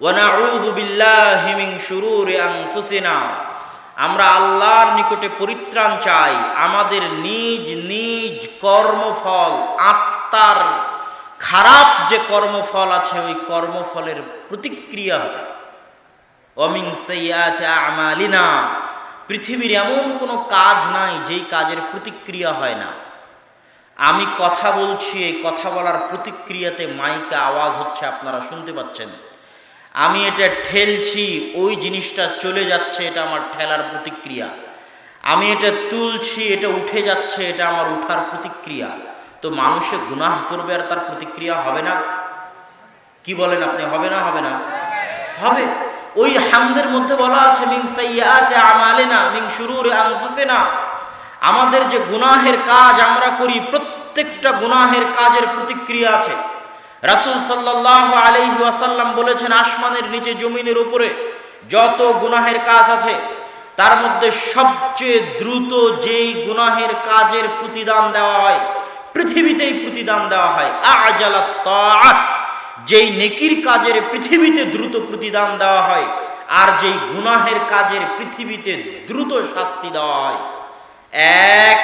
ওয়ানাউযু বিল্লাহি মিন শুরুরি আনফুসিনা। আমরা আল্লাহর নিকটে পরিত্রাণ চাই, আমাদের নিজ নিজ কর্মফল, আত্মার খারাপ যে কর্মফল আছে, ওই কর্মফলের প্রতিক্রিয়া অমিং সৈয়াচা আমালিনা। পৃথিবীর এমন কোনো কাজ নাই, যেই কাজের প্রতিক্রিয়া হয় না। আমি কথা বলছি, এই কথা বলার প্রতিক্রিয়াতে মাইকে আওয়াজ হচ্ছে, আপনারা শুনতে পাচ্ছেন। আমি এটা ঠেলছি, ওই জিনিসটা চলে যাচ্ছে, এটা আমার ঠেলার প্রতিক্রিয়া। আমি এটা তুলছি, এটা উঠে যাচ্ছে, এটা আমার উঠার প্রতিক্রিয়া। তো মানুষে গুনাহ করবে আর তার প্রতিক্রিয়া হবে না? কি বলেন আপনি, হবে না হবে না? হবে। ওই হামদের মধ্যে বলা আছে মিং সাইয়াতে আমালেনা মিং শুরুরে আনফুসিনা। আমাদের যে গুনাহের কাজ আমরা করি, প্রত্যেকটা গুনাহের কাজের প্রতিক্রিয়া আছে। রাসূল সাল্লাল্লাহু আলাইহি ওয়াসাল্লাম বলেছেন, আসমানের নিচে জমিনের উপরে যত গুনাহের কাজ আছে, তার মধ্যে সবচেয়ে দ্রুত যেই গুনাহের কাজের প্রতিদান দেওয়া হয়, পৃথিবীতেই প্রতিদান দেওয়া হয়। আজালাত তাআত যেই নেকির কাজের পৃথিবীতে দ্রুত প্রতিদান দেওয়া হয়, আর যেই গুনাহের কাজের পৃথিবীতে দ্রুত শাস্তি দেওয়া হয়। এক,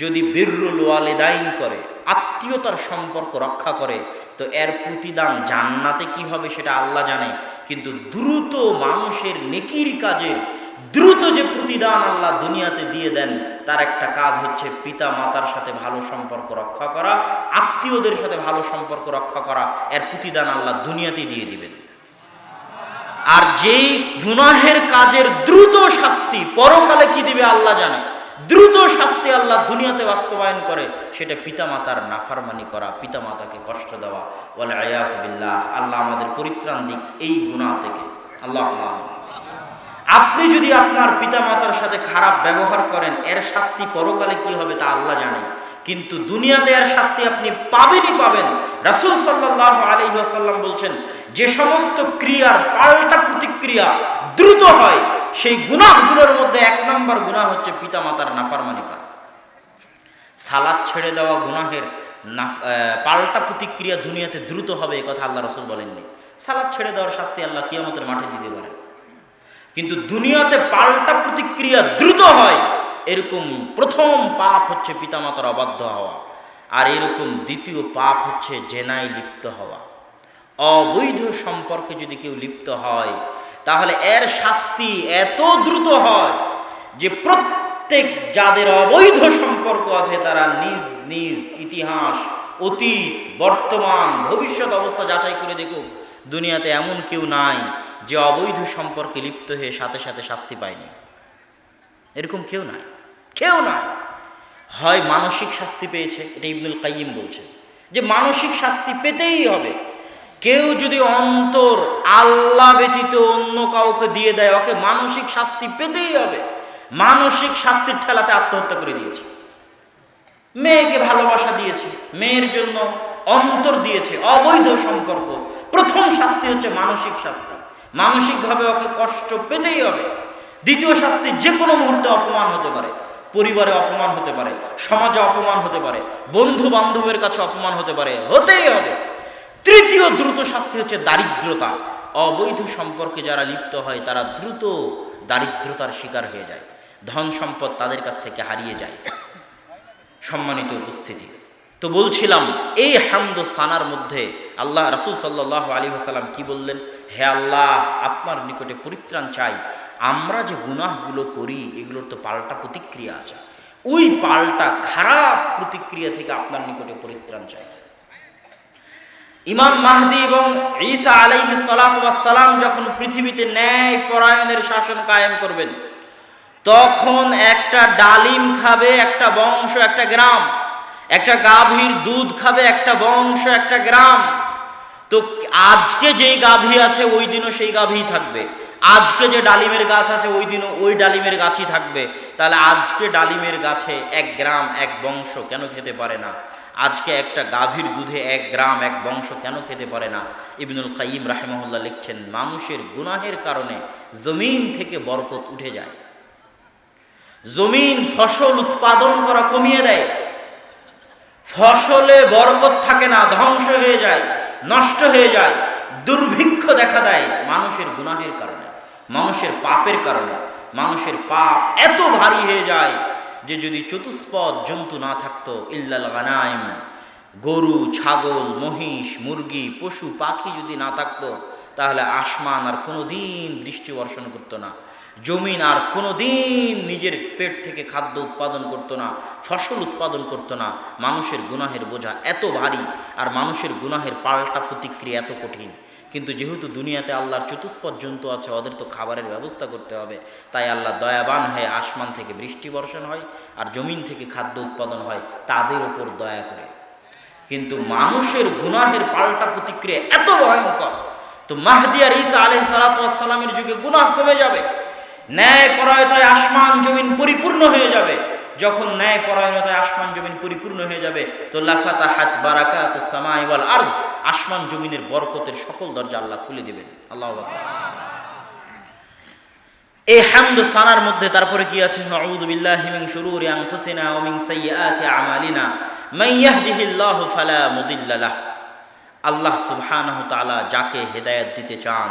যদি বীররুল ওয়ালিদাইন করে আত্মীয়তার সম্পর্ক রক্ষা করে, তো এর প্রতিদান জান্নাতে কি হবে সেটা আল্লাহ জানে। কিন্তু দ্রুত মানুষের নেকির কাজের, দ্রুত যে প্রতিদান আল্লাহ দুনিয়াতে দিয়ে দেন, তার একটা কাজ হচ্ছে পিতা মাতার সাথে ভালো সম্পর্ক রক্ষা করা, আত্মীয়দের সাথে ভালো সম্পর্ক রক্ষা করা, এর প্রতিদান আল্লাহ দুনিয়াতেই দিয়ে দিবেন। আর যেই গুনাহের কাজের দ্রুত শাস্তি পরকালে কি দিবে আল্লাহ জানে। দ্রুত শাস্তি আল্লাহ দুনিয়াতে বাস্তবায়ন করে, সেটা পিতামাতার নাফারমানি করা, পিতামাতাকে কষ্ট দেওয়া। বলে আয়াসবিল্লাহ আল্লাহ আমাদের পরিত্রাণ দিক এই গুনাহ থেকে। আল্লাহ আপনি যদি আপনার পিতামাতার সাথে খারাপ ব্যবহার করেন, এর শাস্তি পরকালে কি হবে তা আল্লাহ জানে। কিন্তু দুনিয়াতে এর শাস্তি আপনি পাবেনই পাবেন। রাসূল সাল্লাল্লাহু আলাইহি ওয়াসাল্লাম বলছেন, যে সমস্ত ক্রিয়ার পাল্টা প্রতিক্রিয়া দ্রুত হয় সেই গুনাহগুলোর মধ্যে এক নম্বর গুনাহ হচ্ছে পিতামাতার নাফরমানি করা সালাদ ছেড়ে দেওয়া গুনাহের পাল্টা প্রতিক্রিয়া দুনিয়াতে দ্রুত হবে এ কথা আল্লাহ রসুল বলেননি। সালাদ ছেড়ে দেওয়ার শাস্তি আল্লাহ কিয়ামতের মাঠে দিতে পারেন। কিন্তু দুনিয়াতে পাল্টা প্রতিক্রিয়া দ্রুত হয়, এরকম প্রথম পাপ হচ্ছে পিতামাতার অবাধ্য হওয়া, আর এরকম দ্বিতীয় পাপ হচ্ছে জেনায় লিপ্ত হওয়া। অবৈধ সম্পর্কে যদি কেউ লিপ্ত হয় তাহলে এর শাস্তি এত দ্রুত হয় যে প্রত্যেক যাদের অবৈধ সম্পর্ক আছে, তারা নিজ নিজ ইতিহাস, অতীত, বর্তমান, ভবিষ্যৎ অবস্থা যাচাই করে দেখুক, দুনিয়াতে এমন কেউ নাই যে অবৈধ সম্পর্কে লিপ্ত হয়ে সাথে সাথে শাস্তি পায়নি। এরকম কেউ নাই কেউ নাই। হয় মানসিক শাস্তি পেয়েছে, এটা ইবনুল কাইয়িম বলছে যে মানসিক শাস্তি পেতেই হবে। কেউ যদি অন্তর আল্লাহ ব্যতীত অন্য কাউকে দিয়ে দেয়, ওকে মানসিক শাস্তি পেতেই হবে। মানসিক শাস্তির ঠেলাতে আত্মহত্যা করে দিয়েছে। মেয়েকে ভালোবাসা দিয়েছে, মেয়ের জন্য অন্তর দিয়েছে, অবৈধ সম্পর্ক। প্রথম শাস্তি হচ্ছে মানসিক শাস্তি। মানসিকভাবে ওকে কষ্ট পেতেই হবে। দ্বিতীয় শাস্তি যে কোনো মুহূর্তে অপমান হতে পারে। পরিবারে অপমান হতে পারে, সমাজে অপমান হতে পারে বন্ধু বান্ধবের কাছে অপমান হতে পারে, হতেই হবে। তৃতীয় দ্রুত শাস্তি হচ্ছে দারিদ্রতা। অবৈধ সম্পর্কে যারা লিপ্ত হয়, তারা দ্রুত দারিদ্রতার শিকার হয়ে যায়। ধন সম্পদ তাদের কাছ থেকে হারিয়ে যায়। সম্মানিত উপস্থিতি। তো বলছিলাম, এই হামদ সানার মধ্যে আল্লাহ রাসুল সাল্লাহ আলী আসাল্লাম কি বললেন? হে আল্লাহ, আপনার নিকটে পরিত্রাণ চাই। আমরা যে গুনাহগুলো করি, এগুলোর তো পাল্টা প্রতিক্রিয়া আছে। ওই পাল্টা খারাপ প্রতিক্রিয়া থেকে আপনার নিকটে পরিত্রাণ চাই। ইমাম মাহদি এবং ঈসা আলাইহি সালাম যখন পৃথিবীতে ন্যায় পরায়ণের শাসন কায়েম করবেন, তখন একটা ডালিম খাবে, একটা বংশ, একটা গ্রাম। একটা গাভীর দুধ খাবে, একটা বংশ, একটা গ্রাম। তো আজকে যেই গাভী আছে, ওই দিনও সেই গাভী থাকবে। আজকে যে ডালিমের গাছ আছে, ওই দিনও ওই ডালিমের গাছই থাকবে। তাহলে আজকে ডালিমের গাছে এক গ্রাম, এক বংশ কেন খেতে পারে না? আজকে একটা গাভীর দুধে এক গ্রাম এক বংশ কেন খেতে পারে না? ইবনুল কাইম রাহেমহল্লা লিখছেন, মানুষের গুনাহের কারণে জমিন থেকে বরকত উঠে যায়। জমিন ফসল উৎপাদন করা কমিয়ে দেয়। ফসলে বরকত থাকে না, ধ্বংস হয়ে যায়, নষ্ট হয়ে যায়, দুর্ভিক্ষ দেখা দেয় মানুষের গুনাহের কারণে, মানুষের পাপের কারণে, মানুষের পাপ এত ভারী হয়ে যায় যে যদি চতুষ্পদ জন্তু না থাকতো, ইল্লাল গানাইম, গরু, ছাগল, মহিষ, মুরগি, পশু, পাখি যদি না থাকতো, তাহলে আসমান আর কোনো দিন বৃষ্টি বর্ষণ করতো না, জমিন আর কোনো দিন নিজের পেট থেকে খাদ্য উৎপাদন করতো না, ফসল উৎপাদন করতো না। মানুষের গুনাহের বোঝা এত ভারী, আর মানুষের গুনাহের পাল্টা প্রতিক্রিয়া এত কঠিন। কিন্তু যেহেতু দুনিয়াতে আল্লাহর চতুষ্পদ জন্তু আছে, ওদের তো খাবারের ব্যবস্থা করতে হবে। তাই আল্লাহ দয়াবান হয়ে আসমান থেকে বৃষ্টি বর্ষণ হয় আর জমিন থেকে খাদ্য উৎপাদন হয়, তাদের ওপর দয়া করে। কিন্তু মানুষের গুনাহের পাল্টা প্রতিক্রিয়া এত ভয়ঙ্কর। তো মাহদি আর ঈসা আলহ সালাতামের যুগে গুনাহ কমে যাবে। ন্যায় পরায়তায় আসমান, জমিন পরিপূর্ণ হয়ে যাবে। যখন ন্যায় পরায়ণতায় আসমান জমিন পরিপূর্ণ হয়ে যাবে, তো লাফাতা হাত বারাকাত সামাই ওয়াল আরজ, আসমান জমিনের বরকতের সকল দরজা আল্লাহ খুলে দিবেন। আল্লাহ এই হামদ সানার মধ্যে তারপরে কি আছে? নাউযু বিল্লাহি মিন শুরুরি আনফুসিনা ওয়া মিন সাইয়্যাতি আমালিনা। মান ইয়াহদিহিল্লাহু ফালা মুদিল্লা লাহ। আল্লাহ সুবহানাহু তাআলা যাকে হেদায়েত দিতে চান,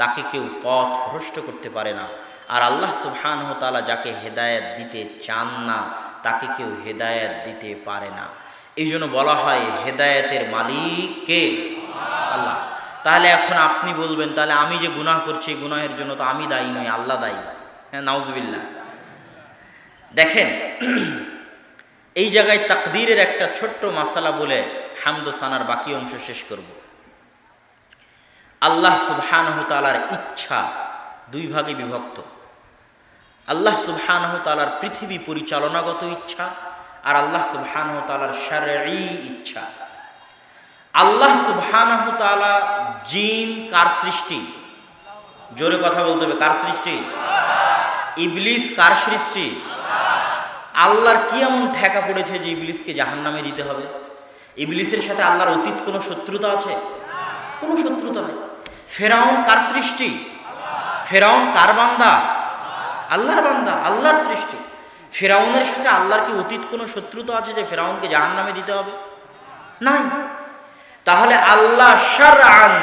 তাকে কেউ পথ ভ্রষ্ট করতে পারে না। আর আল্লাহ সুবহানাহু তাআলা যাকে হেদায়েত দিতে চান না, তাকে কেউ হেদায়েত দিতে পারে না। এই জন্য বলা হয় হেদায়েতের মালিক কে? আল্লাহ। তাহলে এখন আপনি বলবেন, তাহলে আমি যে গুনাহ করছি গুনাহের জন্য তো আমি দায়ী নই, আল্লাহ দায়ী। হ্যাঁ নাউজবিল্লা দেখেন, এই জায়গায় তাকদীরের একটা ছোট্ট মাসালা বলে হামদ সানার বাকি অংশ শেষ করব। আল্লাহ সুবহানহ তালার ইচ্ছা দুই ভাগে বিভক্ত। আল্লাহ সুবহানহ তালার পৃথিবী পরিচালনাগত ইচ্ছা আর আল্লাহ সুবহানহ তালার শারঈ ইচ্ছা। আল্লাহ সুবহানাহ তাআলা জিন কার সৃষ্টি? জোরে কথা বলতে হবে, কার সৃষ্টি? ইবলিস কার সৃষ্টি? আল্লাহর কি এমন ঠেকা পড়েছে যে ইবলিসকে জাহান্নামে দিতে হবে? ইবলিসের সাথে আল্লাহর অতীত কোনো শত্রুতা আছে? কোনো শত্রুতা নেই। ফেরাউন কার সৃষ্টি? ফেরাউন কার বান্দা? আল্লাহর বান্দা, আল্লাহর সৃষ্টি। ফেরাউনের সাথে আল্লাহর কি অতীত কোনো শত্রুতা আছে যে ফেরাউনকে জাহান নামে দিতে হবে? নাই। তাহলে আল্লাহ সারান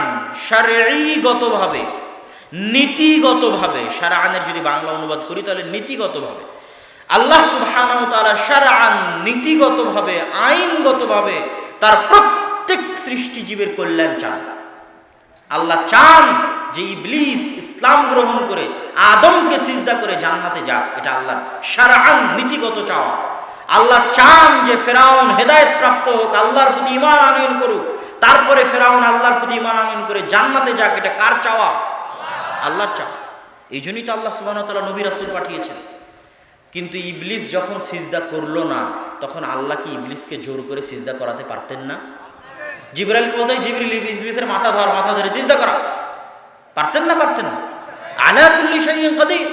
সারিগতভাবে নীতিগতভাবে সারানের যদি বাংলা অনুবাদ করি তাহলে নীতিগতভাবে, আল্লাহ সুবহানাহু তাআলা সারান নীতিগতভাবে, আইনগতভাবে তার প্রত্যেক সৃষ্টিজীবের কল্যাণ চান। আল্লাহ চান যে ইবলিস ইসলাম গ্রহণ করে, আদমকে সিজদা করে জান্নাতে যাক। এটা আল্লাহর সারান নীতিগত চাওয়া। আল্লাহ চান যে ফেরাউন হেদায়ত প্রাপ্ত হোক, আল্লাহর প্রতি ইমান আনয়ন করুক। তারপরে ফেরাউন আল্লাহর প্রতি ইমান আনয়ন করে জান্নাতে যাক, এটা কার চাওয়া? আল্লাহর চাওয়া। এই জন্যই তো আল্লাহ সুবাহ তালা নবী রাসুল পাঠিয়েছেন। কিন্তু ইবলিস যখন সিজদা করল না, তখন আল্লাহ কি ইবলিসকে জোর করে সিজদা করাতে পারতেন না? জিবরাইলকে বলতে জিবরিল ইবলিসের মাথা ধর, মাথা ধরে সিজদা করা। পারতেন না পারতেন না। আলা কুল্লি শাইইন কাদির।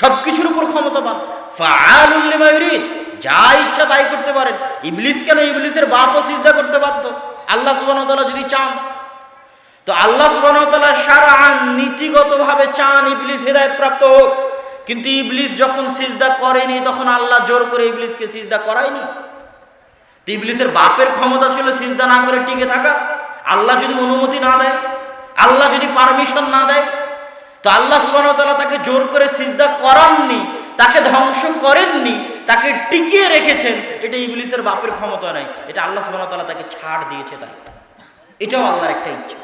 সবকিছুর উপর ক্ষমতাবান। ফাআলুল লিমা ইউরিদ। যা ইচ্ছা তাই করতে পারেন। ইবলিস কেন ইবলিসের বাপও সিজদা করতে পারতো আল্লাহ সুবহানাহু ওয়া যদি চান, তো আল্লাহ সুবহানাহু ওয়া শারআন নীতিগতভাবে চান ইবলিস হেদায়েত প্রাপ্ত হোক। কিন্তু ইবলিস যখন সিজদা করেনি, তখন আল্লাহ জোর করে ইবলিসকে সিজদা করায়নি। তো ইবলিসের বাপের ক্ষমতা ছিল সিজদা না করে টিকে থাকা। আল্লাহ যদি অনুমতি না দেয়, আল্লাহ যদি পারমিশন না দেয়, তো আল্লাহ তাআলা তাকে জোর করে সিজদা করাননি, তাকে ধ্বংস করেননি, তাকে টিকিয়ে রেখেছেন, এটা ইবলিসের বাপের ক্ষমতা নাই এটা আল্লাহ তাআলা তাকে ছাড় দিয়েছে তাই। এটাও আল্লাহর একটা ইচ্ছা।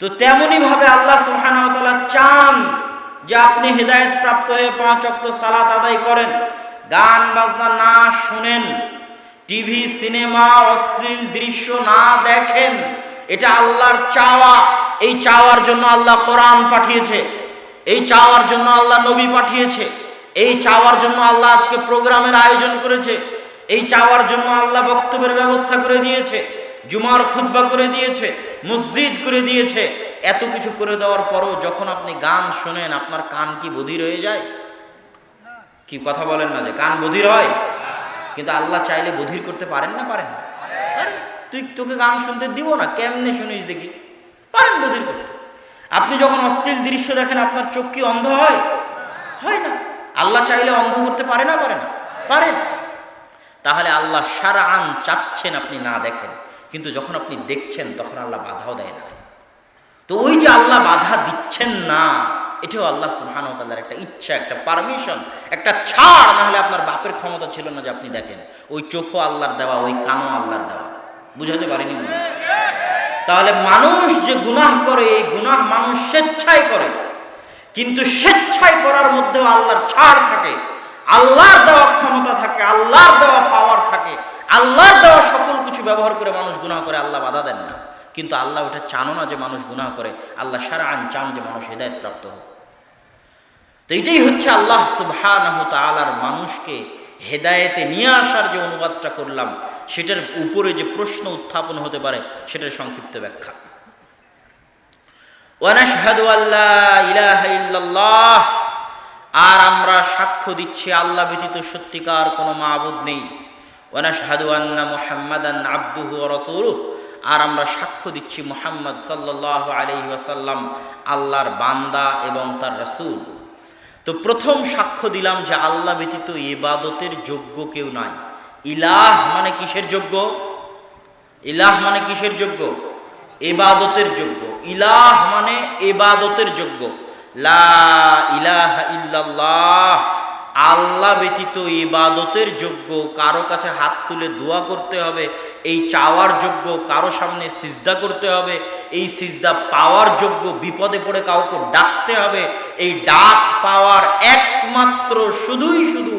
তো তেমনি ভাবে আল্লাহ ওয়া চান যে আপনি হেদায়েত প্রাপ্ত হয়ে পাঁচ অক্ত সালাত আদায় করেন। গান, বাজনা না শুনেন। টিভি, সিনেমা, অশ্লীল দৃশ্য না দেখেন, এটা আল্লাহর চাওয়া। এই চাওয়ার জন্য আল্লাহ কোরআন পাঠিয়েছে, এই চাওয়ার জন্য আল্লাহ নবী পাঠিয়েছে, এই চাওয়ার জন্য আল্লাহ আজকে প্রোগ্রামের আয়োজন করেছে, এই চাওয়ার জন্য আল্লাহ বক্তব্যের ব্যবস্থা করে দিয়েছে, জুমার খুদ্া করে দিয়েছে, মসজিদ করে দিয়েছে, এত কিছু করে দেওয়ার পরও যখন আপনি গান শোনেন, আপনার কান কি বধির হয়ে যায়? কি কথা বলেন না যে কান বধির হয়? কিন্তু আল্লাহ চাইলে বধির করতে পারেন না? পারেন না। তুই তোকে গান শুনতে দিব না? কেমনে শুনিস দেখি? পারেন বধির করতে। আপনি যখন অশ্লীল দৃশ্য দেখেন, আপনার চোখ কি অন্ধ হয়? হয় না। আল্লাহ চাইলে অন্ধ করতে পারে না? পারে না। পারেন। তাহলে আল্লাহ সারা আন চাচ্ছেন আপনি না দেখেন। কিন্তু যখন আপনি দেখছেন, তখন আল্লাহ বাধাও দেয় না। তো ওই যে আল্লাহ বাধা দিচ্ছেন না এটাও আল্লাহ সুবহানাহু একটা ইচ্ছা, একটা পারমিশন একটা ছাড় না হলে আপনার বাপের ক্ষমতা ছিল না যে আপনি দেখেন। ওই চোখও আল্লাহর দেওয়া, ওই কানও আল্লাহর দেওয়া। বুঝাতে পারিনি তাহলে মানুষ যে গুনাহ করে, এই গুনাহ মানুষ স্বেচ্ছায় করে। কিন্তু স্বেচ্ছায় করার মধ্যেও আল্লাহর ছাড় থাকে। আল্লাহর দেওয়া ক্ষমতা থাকে, আল্লাহর দেওয়া পাওয়ার থাকে। আল্লাহর দেওয়া সকল কিছু ব্যবহার করে মানুষ গুনাহ করে, আল্লাহ বাধা দেন না। কিন্তু আল্লাহ ওটা চানো না যে মানুষ গুনাহ করে। আল্লাহ সারা আন চান যে মানুষ হেদায়ত প্রাপ্ত হোক। তো এটাই হচ্ছে আল্লাহ সুবহানাহু মানুষকে হেদায়েতে নিয়ে আসার যে অনুবাদটা করলাম, সেটার উপরে যে প্রশ্ন উত্থাপন হতে পারে, সেটার সংক্ষিপ্ত ব্যাখ্যা। আর আমরা সাক্ষ্য দিচ্ছি আল্লাহ ব্যতীত সত্যিকার কোনো মাবুদ নেই। ওয়ানাশহাদু আন্না মুহাম্মাদান আবদুহু রাসূলুহু, আর আমরা সাক্ষ্য দিচ্ছি মুহাম্মদ সাল্লাল্লাহু আলাইহি ওয়াসাল্লাম, আল্লাহর বান্দা এবং তার রাসূল। তো প্রথম সাক্ষ্য দিলাম যে আল্লাহ ব্যতীত এবাদতের যোগ্য কেউ নাই। ইলাহ মানে কিসের যোগ্য? ইলাহ মানে কিসের যোগ্য? এবাদতের যোগ্য। ইলাহ মানে এবাদতের যোগ্য। লা ইলাহ ইল্লাল্লাহ আল্লাহ ব্যতীত ইবাদতের যোগ্য, কারও কাছে হাত তুলে দোয়া করতে হবে, এই চাওয়ার যোগ্য, কারও সামনে সিজদা করতে হবে, এই সিজদা পাওয়ার যোগ্য, বিপদে পড়ে কাউকে ডাকতে হবে, এই ডাক পাওয়ার একমাত্র শুধুই শুধু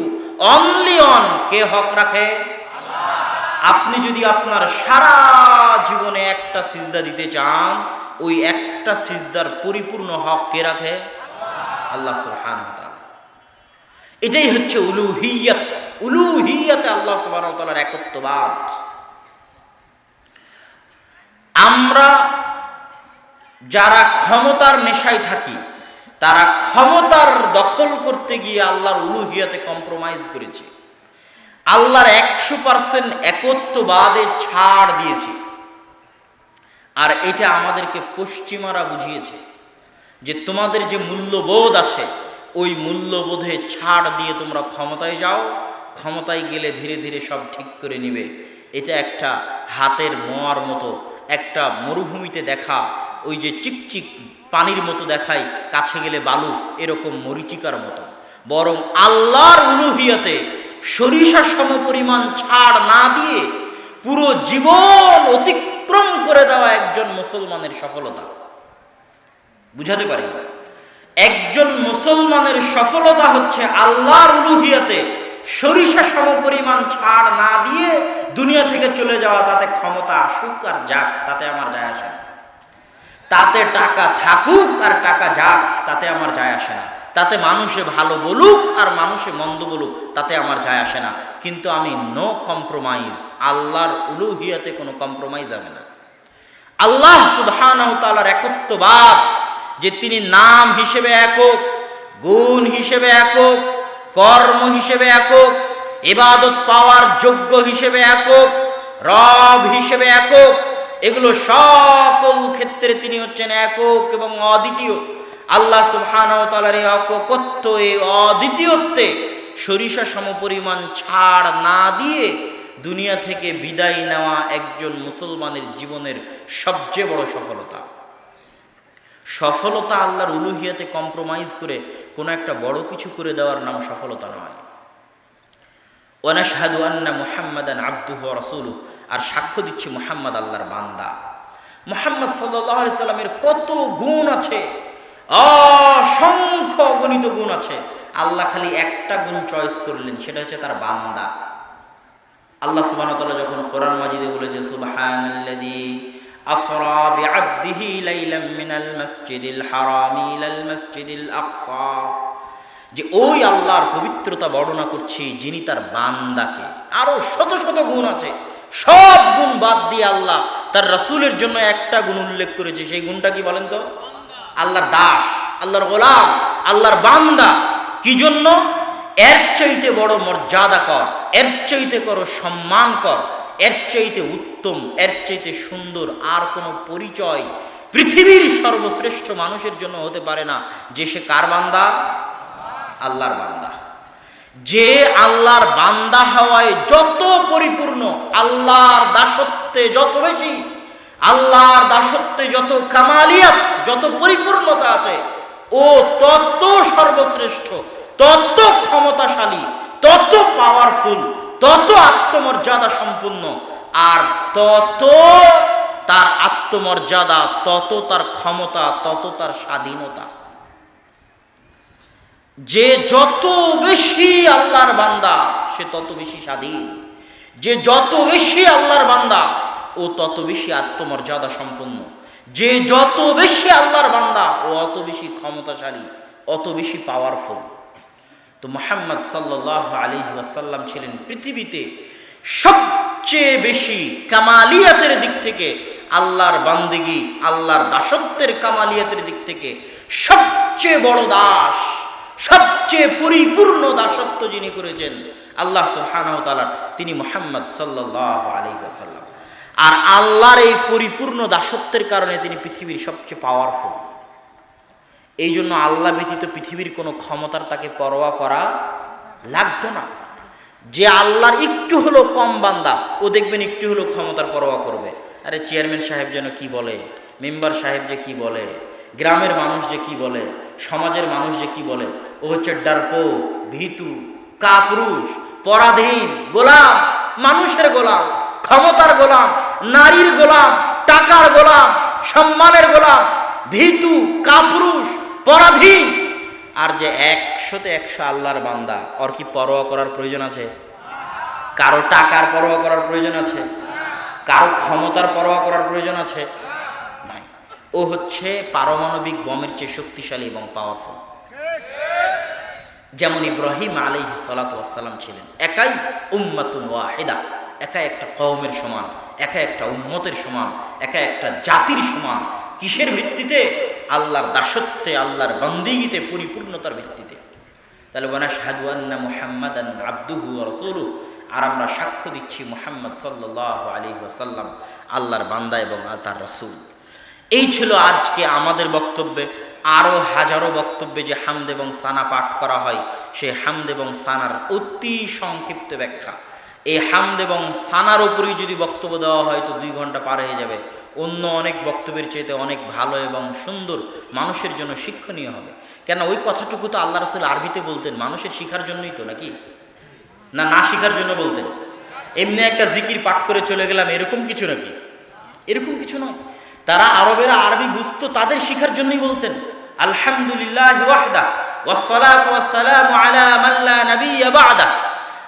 অনলি অন কে হক রাখে? আপনি যদি আপনার সারা জীবনে একটা সিজদা দিতে চান, ওই একটা সিজদার পরিপূর্ণ হক কে রাখে? আল্লাহ। সুবহানাহু এটাই হচ্ছে উলুহিয়াত। উলুহিয়াতে আল্লাহ সুবহানাহু একত্ববাদ। আমরা যারা ক্ষমতার নেশায় থাকি, তারা ক্ষমতার দখল করতে গিয়ে আল্লাহর উলুহিয়াতে কম্প্রোমাইজ করেছে। আল্লাহর একশো পার্সেন্ট একত্ববাদে ছাড় দিয়েছে। আর এটা আমাদেরকে পশ্চিমারা বুঝিয়েছে যে তোমাদের যে মূল্যবোধ আছে ওই মূল্যবোধে ছাড় দিয়ে তোমরা ক্ষমতায় যাও, ক্ষমতায় গেলে ধীরে ধীরে সব ঠিক করে নিবে। এটা একটা হাতের মোয়ার মতো, একটা মরুভূমিতে দেখা, ওই যে চিকচিক পানির মতো দেখায় কাছে গেলে বালু, এরকম মরিচিকার মতো। বরং আল্লাহর উলুহিয়াতে সরিষা সম পরিমাণ ছাড় না দিয়ে পুরো জীবন অতিক্রম করে দেওয়া একজন মুসলমানের সফলতা। বুঝাতে পারি? একজন মুসলমানের সফলতা হচ্ছে আল্লাহর উলুহিয়াতে সরিষা সম পরিমাণ ছাড় না দিয়ে দুনিয়া থেকে চলে যাওয়া, তাতে ক্ষমতা আসুক আর যাক, তাতে আমার যায় আসে না। তাতে টাকা থাকুক আর টাকা যাক, তাতে আমার যায় আসে না। তাতে মানুষে ভালো বলুক আর মানুষে মন্দ বলুক, তাতে আমার যায় আসে না। কিন্তু আমি নো কম্প্রোমাইজ আল্লাহর উলুহিয়াতে কোনো কম্প্রোমাইজ হবে না। আল্লাহ তাআলার একত্ববাদ যে তিনি নাম হিসেবে একক, গুণ হিসেবে একক, কর্ম হিসেবে একক এবাদত পাওয়ার যোগ্য হিসেবে একক, রব হিসেবে একক, এগুলো সকল ক্ষেত্রে তিনি হচ্ছেন একক এবং অদ্বিতীয়। আল্লাহ সুবহানাহু তাআলার এই এককত্ব, এই অদ্বিতীয়ত্বে সরিষা সমপরিমাণ ছাড় না দিয়ে দুনিয়া থেকে বিদায় নেওয়া একজন মুসলমানের জীবনের সবচেয়ে বড় সফলতা। সফলতা আল্লাহর উলুহিয়াতে কম্প্রোমাইজ করে কোনো একটা বড় কিছু করে দেওয়ার নাম সফলতা নয়। ওয়ানাশহাদু আন্না মুহাম্মাদান আবদুহু ওয়া রাসূলুহু, আর সাক্ষ্য দিচ্ছি মুহাম্মদ আল্লাহর বান্দা। মুহাম্মদ আলাইহি সাল্লামের কত গুণ আছে, অসংখ্য অগণিত গুণ আছে। আল্লাহ খালি একটা গুণ চয়েস করলেন, সেটা হচ্ছে তার বান্দা। আল্লাহ তাআলা যখন কোরআন মাজিদে বলেছে, সুবহানাল্লাযী আসরা বিআবদিহি লাইলাম মিনাল মাসজিদিল হারামি ইলাল মাসজিদিল আকসা। যে ওই আল্লাহর পবিত্রতা বর্ণনা করছি, যিনি তার বান্দাকে। আরও শত শত গুণ আছে। সব গুণ বাদ দিয়ে আল্লাহ তার রাসূলের জন্য একটা গুণ উল্লেখ করেছে। সেই গুণটা কি বলেন তো? আল্লাহর দাস, আল্লাহর গোলাম, আল্লাহর বান্দা। কি জন্য? এর চাইতে বড় মর্যাদা কর, এর চাইতে করো সম্মান কর, এর চাইতে উত্তম এর চাইতে সুন্দর আর কোনো পরিচয় পৃথিবীর সর্বশ্রেষ্ঠ মানুষের জন্য হতে পারে না। যে সে কার বান্দা? আল্লাহর বান্দা। যে আল্লাহর বান্দা হওয়ায় যত পরিপূর্ণ, আল্লাহর দাসত্বে যত বেশি, আল্লাহর দাসত্বে যত কামালিয়াত, যত পরিপূর্ণতা আছে, ও তত সর্বশ্রেষ্ঠ, তত ক্ষমতাশালী, তত পাওয়ারফুল তত আত্মমর্যাদা সম্পূর্ণ আর তত তার আত্মমর্যাদা, তত তার ক্ষমতা, তত তার স্বাধীনতা। যে যত বেশি আল্লাহর বান্দা, সে তত বেশি স্বাধীন। যে যত বেশি আল্লাহর বান্দা, ও তত বেশি আত্মমর্যাদা সম্পন্ন। যে যত বেশি আল্লাহর বান্দা, ও অত বেশি ক্ষমতাশালী, অত বেশি পাওয়ারফুল তো মোহাম্মদ সাল্লাহ আলী ওয়াসাল্লাম ছিলেন পৃথিবীতে সবচেয়ে বেশি কামালিয়াতের দিক থেকে আল্লাহর বান্দিগি, আল্লাহর দাসত্বের কামালিয়াতের দিক থেকে সবচেয়ে বড় দাস, সবচেয়ে পরিপূর্ণ দাসত্ব যিনি করেছেন, আল্লাহ তাআলার তিনি মোহাম্মদ আলাইহি ওয়াসাল্লাম। আর আল্লাহর এই পরিপূর্ণ দাসত্বের কারণে তিনি পৃথিবীর সবচেয়ে পাওয়ারফুল এই জন্য আল্লাহ ব্যতীত পৃথিবীর কোনো ক্ষমতার তাকে পরোয়া করা লাগতো না। যে আল্লাহর একটু হলো কম বান্দা, ও দেখবেন একটু হলো ক্ষমতার পরোয়া করবে। আরে চেয়ারম্যান সাহেব যেন কি বলে? মেম্বার সাহেব যে কি বলে? গ্রামের মানুষ যে কি বলে? সমাজের মানুষ যে কি বলে? ও হচ্ছে ডারপো, ভীতু, কাপুরুষ, পরাধীন, গোলাম, মানুষের গোলাম, ক্ষমতার গোলাম, নারীর গোলাম, টাকার গোলাম, সম্মানের গোলাম, ভীতু, কাপুরুষ, পরাধীন আর যে একশোতে একশো আল্লাহর বান্দা, ওর কি পরোয়া করার প্রয়োজন আছে? কারও টাকার পরোয়া করার প্রয়োজন আছে? কারও ক্ষমতার পরোয়া করার প্রয়োজন আছে? ও হচ্ছে পারমাণবিক বমের চেয়ে শক্তিশালী এবং পাওয়ারফুল যেমন ইব্রাহিম আলী সালাতাম ছিলেন, একাই উম্মাতুন ওয়াহেদা একা একটা কওমের সমান একা একটা উম্মতের সমান একা একটা জাতির সমান। কিসের ভিত্তিতে? আল্লাহর দাসত্বে, আল্লাহর বন্দিগিতে পরিপূর্ণতার ভিত্তিতে। তাহলে ওনা শাহাদুয়ান্না মুহাম্মদ আব্দুহু রসুলু আর আমরা সাক্ষ্য দিচ্ছি মুহাম্মদ সাল্লাহ আলী ওসাল্লাম আল্লাহর বান্দা এবং তার রসুল। এই ছিল আজকে আমাদের বক্তব্যে। আরও হাজারো বক্তব্যে যে হামদ এবং সানা পাঠ করা হয়, সে হামদ এবং সানার অতি সংক্ষিপ্ত ব্যাখ্যা। এই হামদ এবং সানার উপরেই যদি বক্তব্য দেওয়া হয়, তো দুই ঘণ্টা পার হয়ে যাবে। অন্য অনেক বক্তব্যের চাইতে অনেক ভালো এবং সুন্দর মানুষের জন্য শিক্ষণীয় হবে কেন ওই কথাটুকু তো আল্লাহ রসুল আরবিতে বলতেন মানুষের শিখার জন্যই তো নাকি না না শিখার জন্য বলতেন এমনি একটা জিকির পাঠ করে চলে গেলাম এরকম কিছু নাকি এরকম কিছু নয় তারা আরবেরা আরবি বুঝতো তাদের শিখার জন্যই বলতেন আলহামদুলিল্লাহ ওয়াহদা والصلاة والسلام على من لا نبي بعده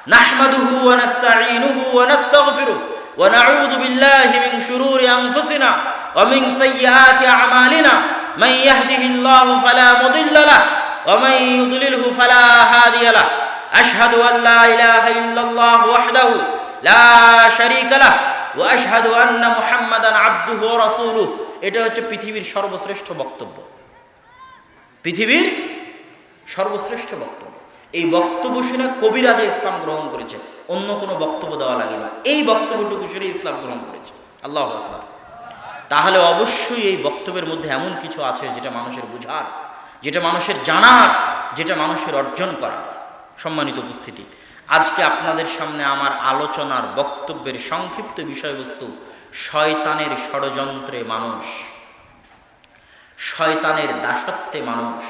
نحمده ونستعينه ونستغفره ونعوذ بالله من شرور أنفسنا ومن سيئات أعمالنا من يهده الله فلا مضل له ومن يضلله فلا هادي له أشهد أن لا إله إلا الله وحده لا شريك له وأشهد أن محمدا عبده ورسوله এটা হচ্ছে পৃথিবীর সর্বশ্রেষ্ঠ বক্তব্য পৃথিবীর সর্বশ্রেষ্ঠ বক্তব্য এই বক্তব্য শুনে কবিরাজে ইসলাম গ্রহণ করেছে। অন্য কোনো বক্তব্য দেওয়া লাগেনি এই বক্তব্যটুকু শুনে ইসলাম গ্রহণ করেছে। আল্লাহ আকবার। তাহলে অবশ্যই এই বক্তব্যের মধ্যে এমন কিছু আছে যেটা মানুষের বুঝার, যেটা মানুষের জানার, যেটা মানুষের অর্জন করার। সম্মানিত উপস্থিতি, আজকে আপনাদের সামনে আমার আলোচনার বক্তব্যের সংক্ষিপ্ত বিষয়বস্তু, শয়তানের ষড়যন্ত্রে মানুষ, শয়তানের দাসত্বে মানুষ।